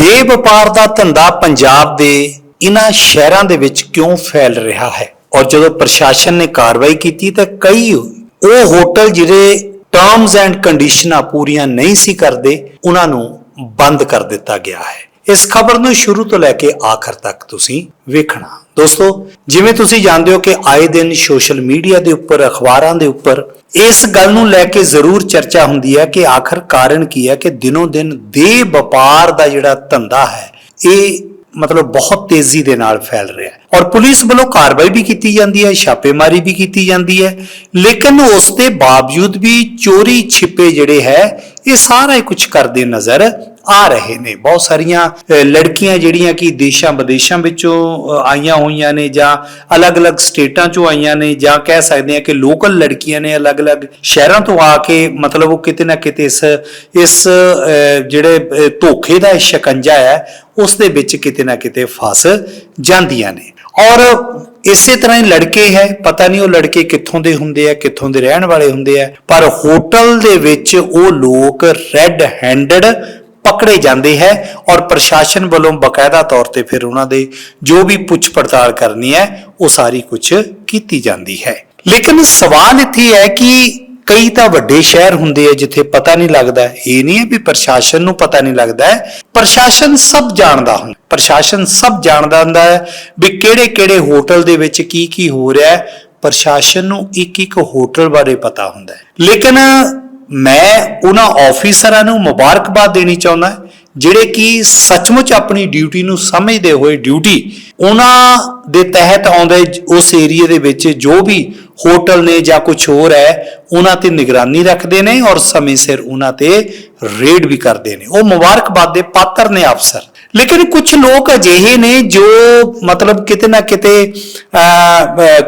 ਦੇ ਵਪਾਰ ਦਾ ਧੰਦਾ ਪੰਜਾਬ ਦੇ ਇਨ੍ਹਾਂ ਸ਼ਹਿਰਾਂ ਦੇ ਵਿੱਚ ਕਿਉਂ ਫੈਲ ਰਿਹਾ ਹੈ? ਔਰ ਜਦੋਂ ਪ੍ਰਸ਼ਾਸਨ ਨੇ ਕਾਰਵਾਈ ਕੀਤੀ ਤਾਂ ਕਈ ਉਹ ਹੋਟਲ ਜਿਹੜੇ ਟਰਮਸ ਐਂਡ ਕੰਡੀਸ਼ਨਾਂ ਪੂਰੀਆਂ ਨਹੀਂ ਸੀ ਕਰਦੇ ਉਹਨਾਂ ਨੂੰ ਬੰਦ ਕਰ ਦਿੱਤਾ ਗਿਆ ਹੈ। ਇਸ ਖਬਰ ਨੂੰ ਸ਼ੁਰੂ ਤੋਂ ਲੈ ਕੇ ਆਖਰ ਤੱਕ ਤੁਸੀਂ ਵੇਖਣਾ। ਦੋਸਤੋ, ਜਿਵੇਂ ਤੁਸੀਂ ਜਾਣਦੇ ਹੋ ਕਿ ਆਏ ਦਿਨ ਸੋਸ਼ਲ ਮੀਡੀਆ ਦੇ ਉੱਪਰ, ਅਖਬਾਰਾਂ ਦੇ ਉੱਪਰ, ਇਸ ਗੱਲ ਨੂੰ ਲੈ ਕੇ ਜ਼ਰੂਰ ਚਰਚਾ ਹੁੰਦੀ ਹੈ ਕਿ ਆਖਰ ਕਾਰਨ ਕੀ ਹੈ ਕਿ ਦਿਨੋਂ ਦਿਨ ਦੇ ਵਪਾਰ ਦਾ ਜਿਹੜਾ ਧੰਦਾ ਹੈ, ਇਹ ਮਤਲਬ ਬਹੁਤ ਤੇਜ਼ੀ ਦੇ ਨਾਲ ਫੈਲ ਰਿਹਾ ਹੈ। ਔਰ ਪੁਲਿਸ ਵੱਲੋਂ ਕਾਰਵਾਈ ਵੀ ਕੀਤੀ ਜਾਂਦੀ ਹੈ, ਛਾਪੇਮਾਰੀ ਵੀ ਕੀਤੀ ਜਾਂਦੀ ਹੈ, ਲੇਕਿਨ ਉਸ ਦੇ ਬਾਵਜੂਦ ਵੀ ਚੋਰੀ ਛਿਪੇ ਜਿਹੜੇ ਹੈ, ਇਹ ਸਾਰਾ ਹੀ ਕੁਝ ਕਰਦੇ ਨਜ਼ਰ ਆ ਰਹੇ ਨੇ। ਬਹੁਤ ਸਾਰੀਆਂ ਲੜਕੀਆਂ ਜਿਹੜੀਆਂ ਕਿ ਦੇਸ਼ਾਂ ਵਿਦੇਸ਼ਾਂ ਵਿੱਚੋਂ ਆਈਆਂ ਹੋਈਆਂ ਨੇ ਜਾਂ ਅਲੱਗ-ਅਲੱਗ ਸਟੇਟਾਂ ਚੋਂ ਆਈਆਂ ਨੇ ਜਾਂ ਕਹਿ ਸਕਦੇ ਆ ਕਿ ਲੋਕਲ ਲੜਕੀਆਂ ਨੇ ਅਲੱਗ-ਅਲੱਗ ਸ਼ਹਿਰਾਂ ਤੋਂ ਆ ਕੇ ਮਤਲਬ ਉਹ ਕਿਤੇ ਨਾ ਕਿਤੇ ਇਸ ਇਸ ਜਿਹੜੇ ਧੋਖੇ ਦਾ ਸ਼ਿਕੰਜਾ ਹੈ, ਉਸ ਦੇ ਵਿੱਚ ਕਿਤੇ ਨਾ ਕਿਤੇ ਫਸ ਜਾਂਦੀਆਂ ਨੇ। ਔਰ ਇਸੇ ਤਰ੍ਹਾਂ ਹੀ ਲੜਕੇ ਹੈ, ਪਤਾ ਨਹੀਂ ਉਹ ਲੜਕੇ ਕਿੱਥੋਂ ਦੇ ਹੁੰਦੇ ਆ, ਕਿੱਥੋਂ ਦੇ ਰਹਿਣ ਵਾਲੇ ਹੁੰਦੇ ਆ, ਪਰ ਹੋਟਲ ਦੇ ਵਿੱਚ ਉਹ ਲੋਕ ਰੈੱਡ ਹੈਂਡਡ ਪਕੜੇ ਜਾਂਦੇ ਹੈ ਔਰ ਪ੍ਰਸ਼ਾਸਨ ਵੱਲੋਂ ਬਕਾਇਦਾ ਤੌਰ ਤੇ ਫਿਰ ਉਹਨਾਂ ਦੇ ਜੋ ਵੀ ਪੁੱਛ ਪੜਤਾਲ ਕਰਨੀ ਹੈ, ਉਹ ਸਾਰੀ ਕੁਝ ਕੀਤੀ ਜਾਂਦੀ ਹੈ। ਲੇਕਿਨ ਸਵਾਲ ਇੱਥੇ ਹੈ ਕਿ ਕਈ ਤਾਂ ਵੱਡੇ ਸ਼ਹਿਰ ਹੁੰਦੇ ਆ ਜਿੱਥੇ ਪਤਾ ਨਹੀਂ ਲੱਗਦਾ, ਇਹ ਨਹੀਂ ਹੈ ਵੀ ਪ੍ਰਸ਼ਾਸਨ ਨੂੰ ਪਤਾ ਨਹੀਂ ਲੱਗਦਾ ਪ੍ਰਸ਼ਾਸਨ ਸਭ ਜਾਣਦਾ ਹੁੰਦਾ, ਪ੍ਰਸ਼ਾਸਨ ਸਭ ਜਾਣਦਾ ਹੁੰਦਾ ਹੈ ਵੀ ਕਿਹੜੇ ਕਿਹੜੇ ਹੋਟਲ ਦੇ ਵਿੱਚ ਕੀ ਕੀ ਹੋ ਰਿਹਾ ਹੈ। ਪ੍ਰਸ਼ਾਸਨ ਨੂੰ ਇੱਕ ਇੱਕ ਹੋਟਲ ਬਾਰੇ ਪਤਾ ਹੁੰਦਾ ਹੈ। ਲੇਕਿਨ ਮੈਂ ਉਹਨਾਂ ਆਫੀਸਰਾਂ ਨੂੰ ਮੁਬਾਰਕਬਾਦ ਦੇਣੀ ਚਾਹੁੰਦਾ ਜਿਹੜੇ ਕਿ ਸੱਚਮੁੱਚ ਆਪਣੀ ਡਿਊਟੀ ਨੂੰ ਸਮਝਦੇ ਹੋਏ ਡਿਊਟੀ ਉਹਨਾਂ ਦੇ ਤਹਿਤ ਆਉਂਦੇ ਉਸ ਏਰੀਆ ਦੇ ਵਿੱਚ ਜੋ ਵੀ ਹੋਟਲ ਨੇ ਜਾਂ ਕੁਝ ਹੋਰ ਹੈ, ਉਹਨਾਂ ਤੇ ਨਿਗਰਾਨੀ ਰੱਖਦੇ ਨੇ ਔਰ ਸਮੇਂ ਸਿਰ ਉਹਨਾਂ ਤੇ ਰੇਡ ਵੀ ਕਰਦੇ ਨੇ। ਉਹ ਮੁਬਾਰਕਬਾਦ ਦੇ ਪਾਤਰ ਨੇ ਅਫਸਰ ਲੇਕਿਨ ਕੁਝ ਲੋਕ ਅਜਿਹੇ ਨੇ ਜੋ ਮਤਲਬ ਕਿਤੇ ਨਾ ਕਿਤੇ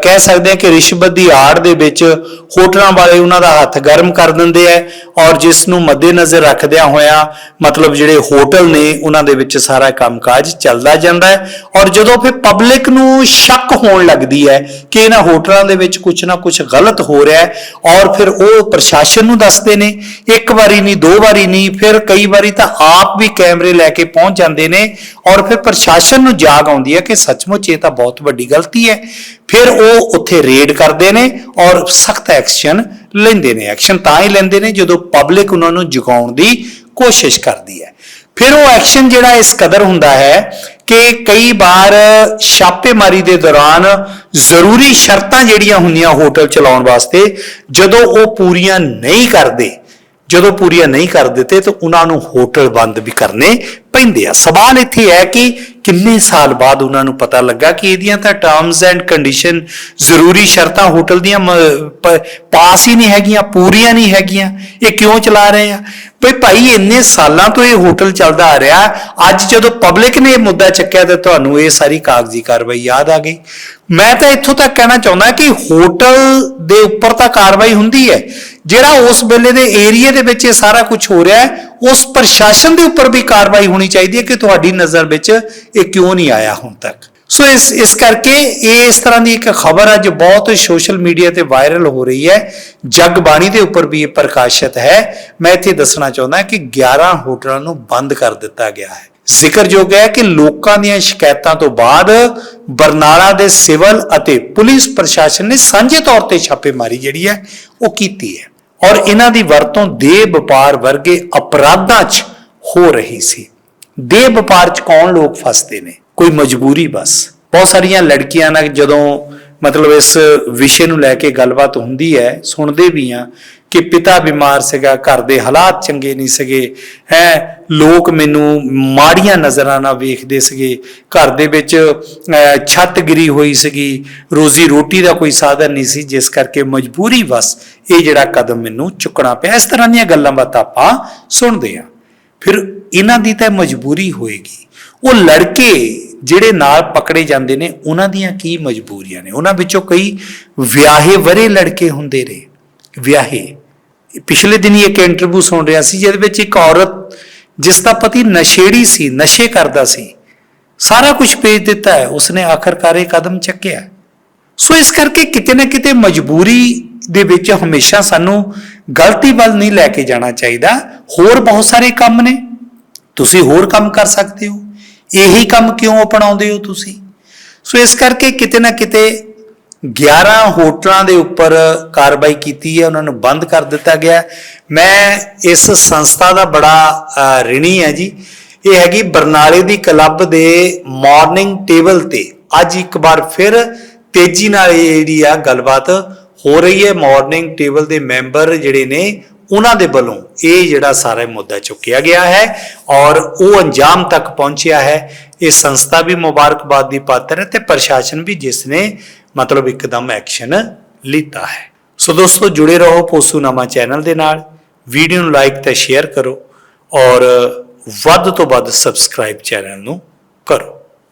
ਕਹਿ ਸਕਦੇ ਆ ਕਿ ਰਿਸ਼ਵਤ ਦੀ ਆੜ ਦੇ ਵਿੱਚ ਹੋਟਲਾਂ ਵਾਲੇ ਉਹਨਾਂ ਦਾ ਹੱਥ ਗਰਮ ਕਰ ਦਿੰਦੇ ਆ ਔਰ ਜਿਸ ਨੂੰ ਮੱਦੇਨਜ਼ਰ ਰੱਖਦਿਆਂ ਹੋਇਆਂ ਮਤਲਬ ਜਿਹੜੇ ਹੋਟਲ ਨੇ ਉਹਨਾਂ ਦੇ ਵਿੱਚ ਸਾਰਾ ਕੰਮਕਾਜ ਚੱਲਦਾ ਜਾਂਦਾ ਹੈ ਔਰ ਜਦੋਂ ਫਿਰ ਪਬਲਿਕ ਨੂੰ ਸ਼ੱਕ ਹੋਣ ਲੱਗਦੀ ਹੈ ਕਿ ਇਹਨਾਂ ਹੋਟਲਾਂ ਦੇ ਵਿੱਚ ਕੁਝ ਨਾ ਕੁਝ ਗਲਤ ਹੋ ਰਿਹਾ ਹੈ ਔਰ ਫਿਰ ਉਹ ਪ੍ਰਸ਼ਾਸਨ ਨੂੰ ਦੱਸਦੇ ਨੇ, ਇੱਕ ਵਾਰੀ ਨਹੀਂ, ਦੋ ਵਾਰੀ ਨਹੀਂ, ਫਿਰ ਕਈ ਵਾਰੀ ਤਾਂ ਆਪ ਵੀ ਕੈਮਰੇ ਲੈ ਕੇ ਪਹੁੰਚ ਜਾਂਦੇ ਨੇ ਔਰ ਫਿਰ ਪ੍ਰਸ਼ਾਸਨ ਨੂੰ ਜਾਗ ਆਉਂਦੀ ਹੈ ਕਿ ਸੱਚਮੁੱਚ ਇਹ ਤਾਂ ਬਹੁਤ ਵੱਡੀ ਗਲਤੀ ਹੈ। ਫਿਰ ਉਹ ਉੱਥੇ ਰੇਡ ਕਰਦੇ ਨੇ ਔਰ ਸਖਤ ਐਕਸ਼ਨ ਲੈਂਦੇ ਨੇ। ਐਕਸ਼ਨ ਤਾਂ ਹੀ ਲੈਂਦੇ ਨੇ ਜਦੋਂ ਪਬਲਿਕ ਉਹਨਾਂ ਨੂੰ ਜਗਾਉਣ ਦੀ ਕੋਸ਼ਿਸ਼ ਕਰਦੀ ਹੈ। ਫਿਰ ਉਹ ਐਕਸ਼ਨ ਜਿਹੜਾ ਇਸ ਕਦਰ ਹੁੰਦਾ ਹੈ ਕਿ ਕਈ ਵਾਰ ਛਾਪੇਮਾਰੀ ਦੇ ਦੌਰਾਨ ਜ਼ਰੂਰੀ ਸ਼ਰਤਾਂ ਜਿਹੜੀਆਂ ਹੁੰਦੀਆਂ ਹੋਟਲ ਚਲਾਉਣ ਵਾਸਤੇ, ਜਦੋਂ ਉਹ ਪੂਰੀਆਂ ਨਹੀਂ ਕਰਦੇ, ਜਦੋਂ ਪੂਰੀਆਂ ਨਹੀਂ ਕਰ ਦਿੱਤੇ ਤਾਂ ਉਹਨਾਂ ਨੂੰ ਹੋਟਲ ਬੰਦ ਵੀ ਕਰਨੇ ਪੈਂਦੇ ਆ। ਸਵਾਲ ਇੱਥੇ ਹੈ ਕਿ ਕਿੰਨੇ ਸਾਲ ਬਾਅਦ ਉਹਨਾਂ ਨੂੰ ਪਤਾ ਲੱਗਾ ਕਿ ਇਹਦੀਆਂ ਤਾਂ ਟਰਮਸ ਐਂਡ ਕੰਡੀਸ਼ਨ ਜ਼ਰੂਰੀ ਸ਼ਰਤਾਂ ਹੋਟਲ ਦੀਆਂ ਪਾਸ ਹੀ ਨਹੀਂ ਹੈਗੀਆਂ, ਪੂਰੀਆਂ ਨਹੀਂ ਹੈਗੀਆਂ। ਇਹ ਕਿਉਂ ਚਲਾ ਰਹੇ ਆ? ਭਈ ਭਾਈ, ਇੰਨੇ ਸਾਲਾਂ ਤੋਂ ਇਹ ਹੋਟਲ ਚੱਲਦਾ ਆ ਰਿਹਾ। ਅੱਜ ਜਦੋਂ ਪਬਲਿਕ ਨੇ ਇਹ ਮੁੱਦਾ ਚੱਕਿਆ ਤਾਂ ਤੁਹਾਨੂੰ ਇਹ ਸਾਰੀ ਕਾਗਜ਼ੀ ਕਾਰਵਾਈ ਯਾਦ ਆ ਗਈ। ਮੈਂ ਤਾਂ ਇੱਥੋਂ ਤੱਕ ਕਹਿਣਾ ਚਾਹੁੰਦਾ ਕਿ ਹੋਟਲ ਦੇ ਉੱਪਰ ਤਾਂ ਕਾਰਵਾਈ ਹੁੰਦੀ ਹੈ। ਜਿਹੜਾ ਉਸ ਵੇਲੇ ਦੇ ਏਰੀਆ ਦੇ ਵਿੱਚ ਇਹ ਸਾਰਾ ਕੁਝ ਹੋ ਰਿਹਾ ਹੈ ਉਸ ਪ੍ਰਸ਼ਾਸਨ ਦੇ ਉੱਪਰ ਵੀ ਕਾਰਵਾਈ ਹੋਣੀ ਚਾਹੀਦੀ ਹੈ ਕਿ ਤੁਹਾਡੀ ਨਜ਼ਰ ਵਿੱਚ ਇਹ ਕਿਉਂ ਨਹੀਂ ਆਇਆ ਹੁਣ ਤੱਕ। ਸੋ ਇਸ ਇਸ ਕਰਕੇ ਇਹ ਇਸ ਤਰ੍ਹਾਂ ਦੀ ਇੱਕ ਖਬਰ ਅੱਜ ਬਹੁਤ ਸੋਸ਼ਲ ਮੀਡੀਆ ਤੇ ਵਾਇਰਲ ਹੋ ਰਹੀ ਹੈ। ਜਗਬਾਣੀ ਦੇ ਉੱਪਰ ਵੀ ਇਹ ਪ੍ਰਕਾਸ਼ਿਤ ਹੈ। ਮੈਂ ਇੱਥੇ ਦੱਸਣਾ ਚਾਹੁੰਦਾ ਕਿ 11 ਹੋਟਲਾਂ ਨੂੰ ਬੰਦ ਕਰ ਦਿੱਤਾ ਗਿਆ ਹੈ। ਜ਼ਿਕਰਯੋਗ ਹੈ ਕਿ ਲੋਕਾਂ ਦੀਆਂ ਸ਼ਿਕਾਇਤਾਂ ਤੋਂ ਬਾਅਦ ਬਰਨਾਲਾ ਦੇ ਸਿਵਲ ਅਤੇ ਪੁਲਿਸ ਪ੍ਰਸ਼ਾਸਨ ਨੇ ਸਾਂਝੇ ਤੌਰ ਤੇ ਛਾਪੇਮਾਰੀ ਜਿਹੜੀ ਹੈ ਉਹ ਕੀਤੀ ਹੈ। ਔਰ ਇਹਨਾਂ ਦੀ ਵਰਤੋਂ ਦੇ ਵਪਾਰ ਵਰਗੇ ਅਪਰਾਧਾਂ 'ਚ ਹੋ ਰਹੀ ਸੀ। ਦੇ ਵਪਾਰ 'ਚ ਕੌਣ ਲੋਕ ਫਸਦੇ ਨੇ? ਕੋਈ ਮਜਬੂਰੀ ਬਸ। ਬਹੁਤ ਸਾਰੀਆਂ ਲੜਕੀਆਂ ਨਾਲ ਜਦੋਂ ਮਤਲਬ ਇਸ ਵਿਸ਼ੇ ਨੂੰ ਲੈ ਕੇ ਗੱਲਬਾਤ ਹੁੰਦੀ ਹੈ ਸੁਣਦੇ ਵੀ ਆ ਕਿ ਪਿਤਾ ਬਿਮਾਰ ਸੀਗਾ ਘਰ ਦੇ ਹਾਲਾਤ ਚੰਗੇ ਨਹੀਂ ਸੀਗੇ ਹੈ ਲੋਕ ਮੈਨੂੰ ਮਾੜੀਆਂ ਨਜ਼ਰਾਂ ਨਾਲ ਵੇਖਦੇ ਸੀਗੇ ਘਰ ਦੇ ਵਿੱਚ ਅਹ, ਛੱਤ ਗਿਰੀ ਹੋਈ ਸੀਗੀ ਰੋਜ਼ੀ ਰੋਟੀ ਦਾ ਕੋਈ ਸਾਧਨ ਨਹੀਂ ਸੀ ਜਿਸ ਕਰਕੇ ਮਜਬੂਰੀ ਵਸ ਇਹ ਜਿਹੜਾ ਕਦਮ ਮੈਨੂੰ ਚੁੱਕਣਾ ਪਿਆ। ਇਸ ਤਰ੍ਹਾਂ ਦੀਆਂ ਗੱਲਾਂ ਬਾਤਾਂ ਆਪਾਂ ਸੁਣਦੇ ਆ ਫਿਰ ਇਹਨਾਂ ਦੀ ਤਾਂ ਮਜਬੂਰੀ ਹੋਏਗੀ। ਉਹ ਲੜਕੇ ਜਿਹੜੇ ਨਾਲ ਪਕੜੇ ਜਾਂਦੇ ਨੇ, ਉਹਨਾਂ ਦੀਆਂ ਕੀ ਮਜਬੂਰੀਆਂ ਨੇ? ਉਹਨਾਂ ਵਿੱਚੋਂ ਕਈ ਵਿਆਹੇ ਵਰੇ ਲੜਕੇ ਹੁੰਦੇ ਰਹੇ। ਵਿਆਹੇ। ਪਿਛਲੇ ਦਿਨੀ ਇੱਕ ਇੰਟਰਵਿਊ ਸੁਣ ਰਿਹਾ ਸੀ, ਜਿਹਦੇ ਵਿੱਚ ਇੱਕ ਔਰਤ, ਜਿਸ ਦਾ ਪਤੀ ਨਸ਼ੇੜੀ ਸੀ, ਨਸ਼ੇ ਕਰਦਾ ਸੀ, ਸਾਰਾ ਕੁਝ ਭੇਜ ਦਿੱਤਾ ਹੈ। ਉਸਨੇ ਆਖਰਕਾਰ ਇਹ ਕਦਮ ਚੱਕਿਆ। ਸੋ ਇਸ ਕਰਕੇ ਕਿਤੇ ਨਾ ਕਿਤੇ ਮਜਬੂਰੀ ਦੇ ਵਿੱਚ ਹਮੇਸ਼ਾ ਸਾਨੂੰ ਗਲਤੀ ਵੱਲ ਨਹੀਂ ਲੈ ਕੇ ਜਾਣਾ ਚਾਹੀਦਾ। ਹੋਰ ਬਹੁਤ ਸਾਰੇ ਕੰਮ ਨੇ। ਤੁਸੀਂ ਹੋਰ ਕੰਮ ਕਰ ਸਕਦੇ ਹੋ। ਇਹੀ ਕੰਮ ਕਿਉਂ ਅਪਣਾਉਂਦੇ ਹੋ ਤੁਸੀਂ? ਸੋ ਇਸ ਕਰਕੇ ਕਿਤੇ ਨਾ ਕਿਤੇ 11 ਹੋਟਲਾਂ ਦੇ ਉੱਪਰ ਕਾਰਵਾਈ ਕੀਤੀ ਹੈ, ਉਹਨਾਂ ਨੂੰ ਬੰਦ ਕਰ ਦਿੱਤਾ ਗਿਆ ਮੈਂ ਇਸ ਸੰਸਥਾ ਦਾ ਬੜਾ ਰਿਣੀ ਹੈ ਜੀ। ਇਹ ਹੈਗੀ ਬਰਨਾਲੇ ਦੀ ਕਲੱਬ ਦੇ ਮਾਰਨਿੰਗ ਟੇਬਲ ਤੇ। ਅੱਜ ਇੱਕ ਵਾਰ ਫਿਰ ਤੇਜ਼ੀ ਨਾਲ ਇਹ ਜਿਹੜੀ ਆ ਗੱਲਬਾਤ ਹੋ ਰਹੀ ਹੈ। ਮਾਰਨਿੰਗ ਟੇਬਲ ਦੇ ਮੈਂਬਰ ਜਿਹੜੇ ਨੇ ਉਹਨਾਂ ਦੇ ਵੱਲੋਂ ਇਹ ਜਿਹੜਾ ਸਾਰਾ ਮੁੱਦਾ ਚੁੱਕਿਆ ਗਿਆ ਹੈ ਔਰ ਉਹ ਅੰਜਾਮ ਤੱਕ ਪਹੁੰਚਿਆ ਹੈ। ਇਹ ਸੰਸਥਾ ਵੀ ਮੁਬਾਰਕਬਾਦ ਦੀ ਪਾਤਰ ਹੈ ਤੇ ਪ੍ਰਸ਼ਾਸਨ ਵੀ ਜਿਸ ਨੇ ਮਤਲਬ ਇੱਕਦਮ ਐਕਸ਼ਨ ਲਿੱਤਾ ਹੈ। ਸੋ ਦੋਸਤੋ, ਜੁੜੇ ਰਹੋ ਪੋਸੂਨਾਮਾ ਚੈਨਲ ਦੇ ਨਾਲ। ਵੀਡੀਓ ਨੂੰ ਲਾਈਕ ਤੇ ਸ਼ੇਅਰ ਕਰੋ ਔਰ ਵੱਧ ਤੋਂ ਵੱਧ ਸਬਸਕ੍ਰਾਈਬ ਚੈਨਲ ਨੂੰ ਕਰੋ।